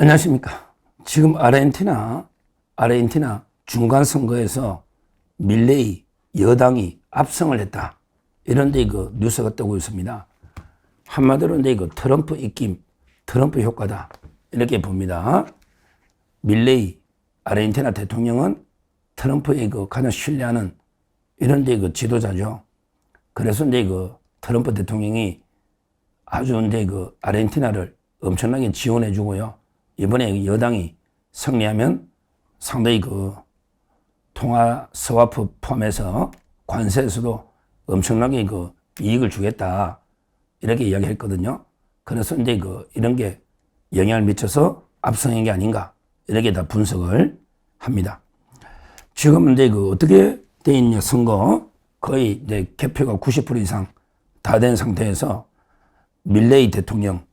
안녕하십니까. 지금 아르헨티나, 아르헨티나 중간 선거에서 밀레이 여당이 압승을 했다. 이런 데그 뉴스가 뜨고 있습니다. 한마디로 근데 그 트럼프 입김, 트럼프 효과다. 이렇게 봅니다. 밀레이 아르헨티나 대통령은 트럼프의 그 가장 신뢰하는 이런 데그 지도자죠. 그래서 이제 그 트럼프 대통령이 아주 이제 그 아르헨티나를 엄청나게 지원해 주고요. 이번에 여당이 승리하면 상당히 그 통화 스와프 포함해서 관세에서도 엄청나게 그 이익을 주겠다. 이렇게 이야기했거든요. 그래서 이제 그 이런 게 영향을 미쳐서 압승한 게 아닌가. 이렇게 다 분석을 합니다. 지금 이제 그 어떻게 돼 있냐 선거 거의 이제 개표가 90% 이상 다 된 상태에서 밀레이 대통령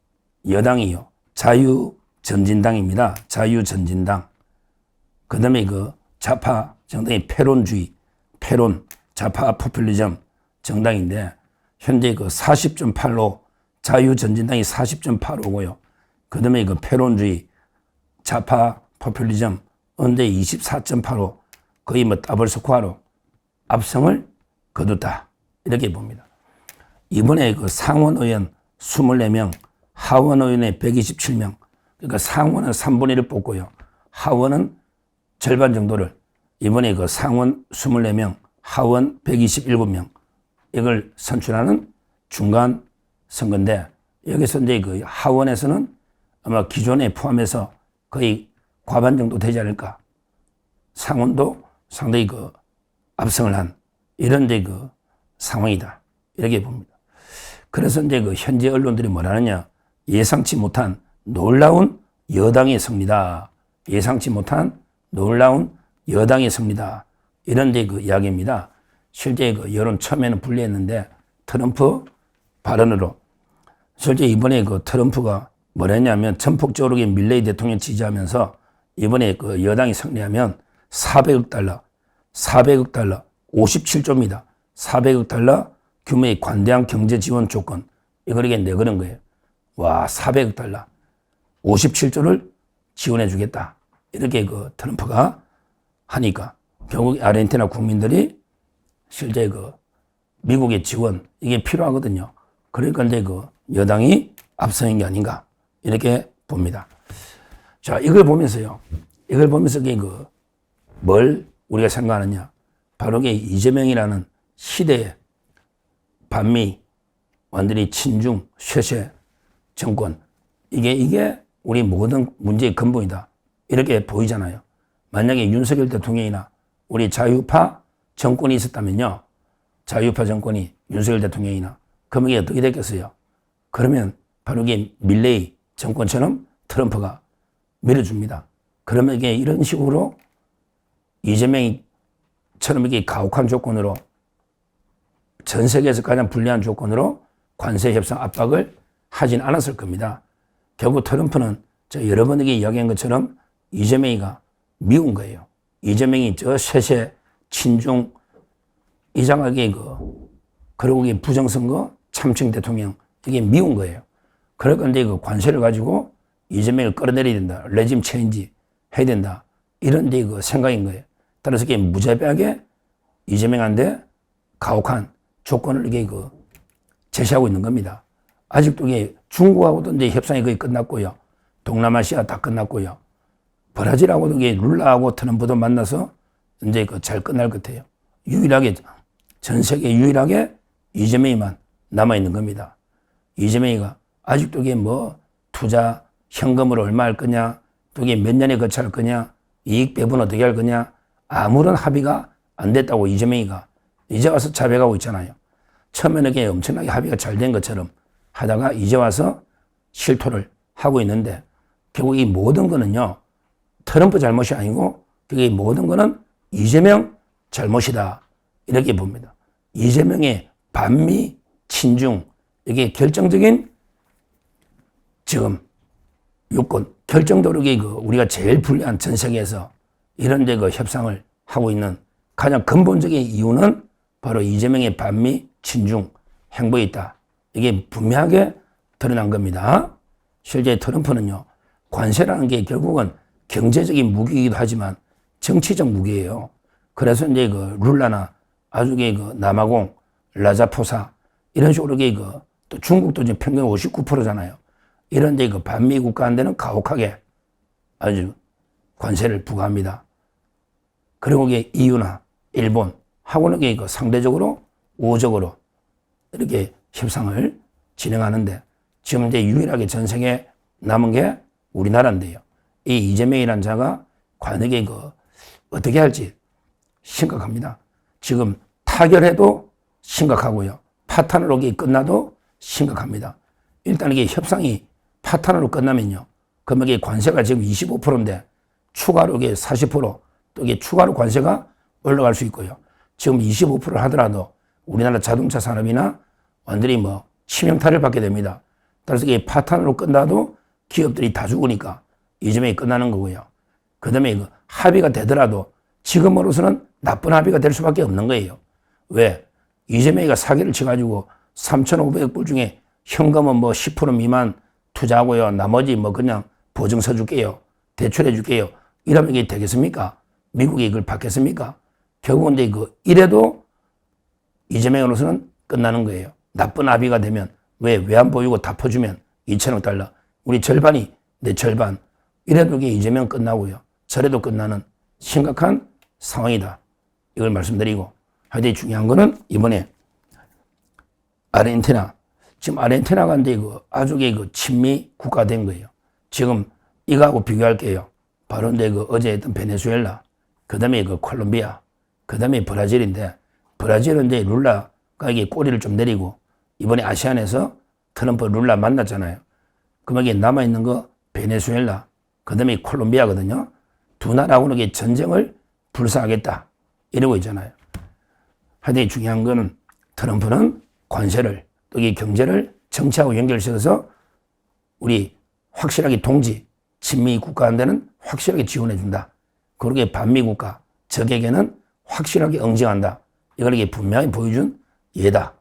여당이요 자유 전진당입니다. 자유전진당 그 다음에 그 좌파 정당이 패론주의 패론 좌파 포퓰리즘 정당인데 현재 그 40.85 자유전진당이 40.85고요. 그 다음에 그 패론주의 좌파 포퓰리즘 언제 24.85 거의 뭐 더블 스코어로 압승을 거뒀다. 이렇게 봅니다. 이번에 그 상원 의원 24명, 하원 의원의 127명, 그러니까 상원은 3분의 1을 뽑고요. 하원은 절반 정도를 이번에 그 상원 24명, 하원 127명 이걸 선출하는 중간 선거인데 여기서 이제 그 하원에서는 아마 기존에 포함해서 거의 과반 정도 되지 않을까. 상원도 상당히 그 압승을 한 이런 이제 그 상황이다. 이렇게 봅니다. 그래서 이제 그 현재 언론들이 뭐라느냐. 예상치 못한 놀라운 여당의 승리다. 예상치 못한 놀라운 여당의 승리다. 이런 데 그 이야기입니다. 실제 그 여론 처음에는 불리했는데 트럼프 발언으로 실제 이번에 그 트럼프가 뭐랬냐면 전폭적으로 밀레이 대통령 지지하면서 이번에 그 여당이 승리하면 400억 달러, 400억 달러, 57조입니다. 400억 달러 규모의 관대한 경제 지원 조건 이게 내거는 거예요. 와, 400억 달러, 57조를 지원해 주겠다. 이렇게 그 트럼프가 하니까 결국 아르헨티나 국민들이 실제 그 미국의 지원 이게 필요하거든요. 그러니까 이제 그 여당이 앞서는 게 아닌가 이렇게 봅니다. 자, 이걸 보면서요. 이걸 보면서 그뭘 우리가 생각하느냐. 바로 게 이재명이라는 시대의 반미 완전히 친중 쇠쇠 정권 이게 이게 우리 모든 문제의 근본이다. 이렇게 보이잖아요. 만약에 윤석열 대통령이나 우리 자유파 정권이 있었다면요. 자유파 정권이 윤석열 대통령이나 그러면 이게 어떻게 됐겠어요? 그러면 바로 이게 밀레이 정권처럼 트럼프가 밀어줍니다. 그러면 이게 이런 식으로 이재명이처럼 이게 가혹한 조건으로 전 세계에서 가장 불리한 조건으로 관세 협상 압박을 하진 않았을 겁니다. 결국 트럼프는 저 여러분에게 이야기한 것처럼 이재명이가 미운 거예요. 이재명이 저 쇠쇠 친중 이상하게 그 그리고 이게 부정선거 참칭 대통령 이게 미운 거예요. 그럴 건데 그 관세를 가지고 이재명을 끌어내려야 된다. 레짐 체인지 해야 된다. 이런 데그 생각인 거예요. 따라서 이게 무자비하게 이재명한테 가혹한 조건을 이게 그 제시하고 있는 겁니다. 아직도 이게 중국하고도 이제 협상이 거의 끝났고요. 동남아시아 다 끝났고요. 브라질하고도 이게 룰라하고 트럼프도 만나서 이제 그 잘 끝날 것 같아요. 유일하게 전 세계 유일하게 이재명이만 남아 있는 겁니다. 이재명이가 아직도 이게 뭐 투자 현금으로 얼마 할 거냐, 또 이게 몇 년에 거쳐할 거냐, 이익 배분 어떻게 할 거냐, 아무런 합의가 안 됐다고 이재명이가 이제 와서 자백하고 있잖아요. 처음에는 이게 엄청나게 합의가 잘 된 것처럼 하다가 이제 와서 실토를 하고 있는데 결국 이 모든 거는요, 트럼프 잘못이 아니고 그게 모든 거는 이재명 잘못이다. 이렇게 봅니다. 이재명의 반미, 친중, 이게 결정적인 지금 요건, 결정적으로 그 우리가 제일 불리한 전 세계에서 이런 데그 협상을 하고 있는 가장 근본적인 이유는 바로 이재명의 반미, 친중 행보에 있다. 이게 분명하게 드러난 겁니다. 실제 트럼프는요, 관세라는 게 결국은 경제적인 무기이기도 하지만 정치적 무기예요. 그래서 이제 그 룰라나 아주게 그 남아공, 라자포사 이런 식으로 그또 중국도 지금 평균 59%잖아요. 이런 데그 반미 국가한테는 가혹하게 아주 관세를 부과합니다. 그리고 이게 EU나 일본 하고는 그 상대적으로 우호적으로 이렇게 협상을 진행하는데 지금 이제 유일하게 전 세계에 남은 게 우리나라인데요. 이 이재명이라는 자가 관에게 그 어떻게 할지 심각합니다. 지금 타결해도 심각하고요. 파탄으로 끝나도 심각합니다. 일단 이게 협상이 파탄으로 끝나면요. 이게 관세가 지금 25%인데 추가로 이게 40%또 이게 추가로 관세가 올라갈 수 있고요. 지금 25%를 하더라도 우리나라 자동차 산업이나 완전히 뭐 치명타를 받게 됩니다. 따라서 이게 파탄으로 끝나도 기업들이 다 죽으니까 이 점에 끝나는 거고요. 그 다음에 그 합의가 되더라도 지금으로서는 나쁜 합의가 될 수밖에 없는 거예요. 왜? 이재명이가 사기를 쳐가지고 3,500불 중에 현금은 뭐 10% 미만 투자하고요. 나머지 뭐 그냥 보증서 줄게요. 대출해 줄게요. 이러면 이게 되겠습니까? 미국이 이걸 받겠습니까? 결국은 이제 그 이래도 이재명으로서는 끝나는 거예요. 나쁜 합의가 되면 왜 외환 보유고 다 퍼주면 2천억 달러. 우리 절반이 내 절반. 이래도 이게 이재명 끝나고요. 저래도 끝나는 심각한 상황이다. 이걸 말씀드리고 하여튼 중요한 거는 이번에 아르헨티나 지금 아르헨티나가 이제 그 아주 그 친미 국가 된 거예요. 지금 이거하고 비교할게요. 바로 이제 그 어제 했던 베네수엘라, 그 다음에 그 콜롬비아, 그 다음에 브라질인데 브라질은 이제 룰라가 이게 꼬리를 좀 내리고 이번에 아시안에서 트럼프 룰라 만났잖아요. 그럼 여기 남아있는 거 베네수엘라, 그 다음에 콜롬비아거든요. 두 나라하고는 전쟁을 불사하겠다. 이러고 있잖아요. 하여튼 중요한 거는 트럼프는 관세를 또 이 경제를 정치하고 연결시켜서 우리 확실하게 동지, 친미 국가한테는 확실하게 지원해 준다. 그렇게 반미 국가, 적에게는 확실하게 응징한다. 이걸 이게 분명히 보여준 예다.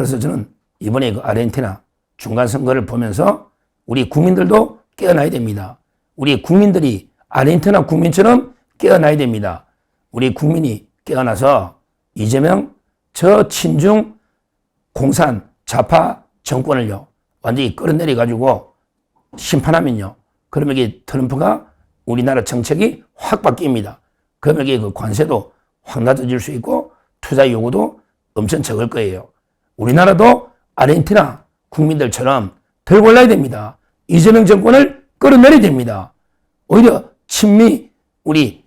그래서 저는 이번에 그 아르헨티나 중간 선거를 보면서 우리 국민들도 깨어나야 됩니다. 우리 국민들이 아르헨티나 국민처럼 깨어나야 됩니다. 우리 국민이 깨어나서 이재명 저 친중 공산 좌파 정권을요 완전히 끌어내려 가지고 심판하면요 그러면 이게 트럼프가 우리나라 정책이 확 바뀝니다. 그러면 이게 그 관세도 확 낮아질 수 있고 투자 요구도 엄청 적을 거예요. 우리나라도 아르헨티나 국민들처럼 덜 골라야 됩니다. 이재명 정권을 끌어내려야 됩니다. 오히려 친미 우리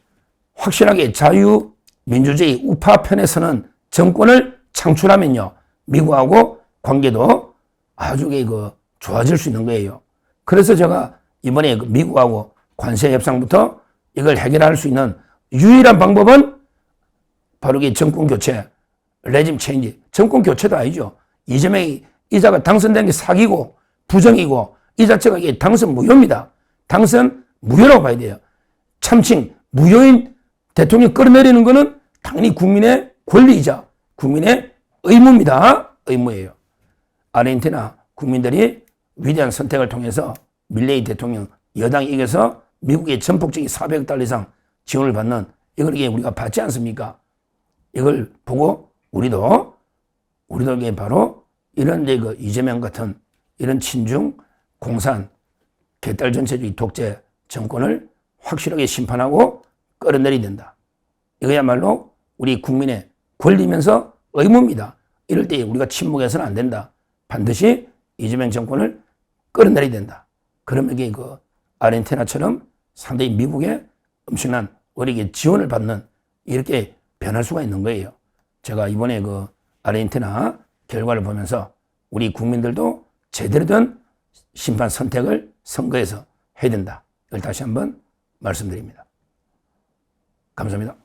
확실하게 자유 민주주의 우파 편에서는 정권을 창출하면요. 미국하고 관계도 아주 그 좋아질 수 있는 거예요. 그래서 제가 이번에 그 미국하고 관세 협상부터 이걸 해결할 수 있는 유일한 방법은 바로 이 정권 교체, 레짐 체인지. 정권 교체도 아니죠. 이재명이 이자가 당선된 게 사기고 부정이고 이 자체가 이게 당선 무효입니다. 당선 무효라고 봐야 돼요. 참칭 무효인 대통령 끌어내리는 거는 당연히 국민의 권리이자 국민의 의무입니다. 의무예요. 아르헨티나 국민들이 위대한 선택을 통해서 밀레이 대통령 여당이 이겨서 미국의 전폭적인 400억 달러 이상 지원을 받는 이걸 우리가 받지 않습니까? 이걸 보고 우리도 이게 바로 이런 이제 그 이재명 같은 이런 친중 공산 개딸 전체주의 독재 정권을 확실하게 심판하고 끌어내려야 된다. 이거야말로 우리 국민의 권리면서 의무입니다. 이럴 때 우리가 침묵해서는 안 된다. 반드시 이재명 정권을 끌어내려야 된다. 그러면 이게 그 아르헨티나처럼 상당히 미국의 엄청난 우리에게 지원을 받는 이렇게 변할 수가 있는 거예요. 제가 이번에 그 아르헨티나 결과를 보면서 우리 국민들도 제대로 된 심판 선택을 선거에서 해야 된다. 이걸 다시 한번 말씀드립니다. 감사합니다.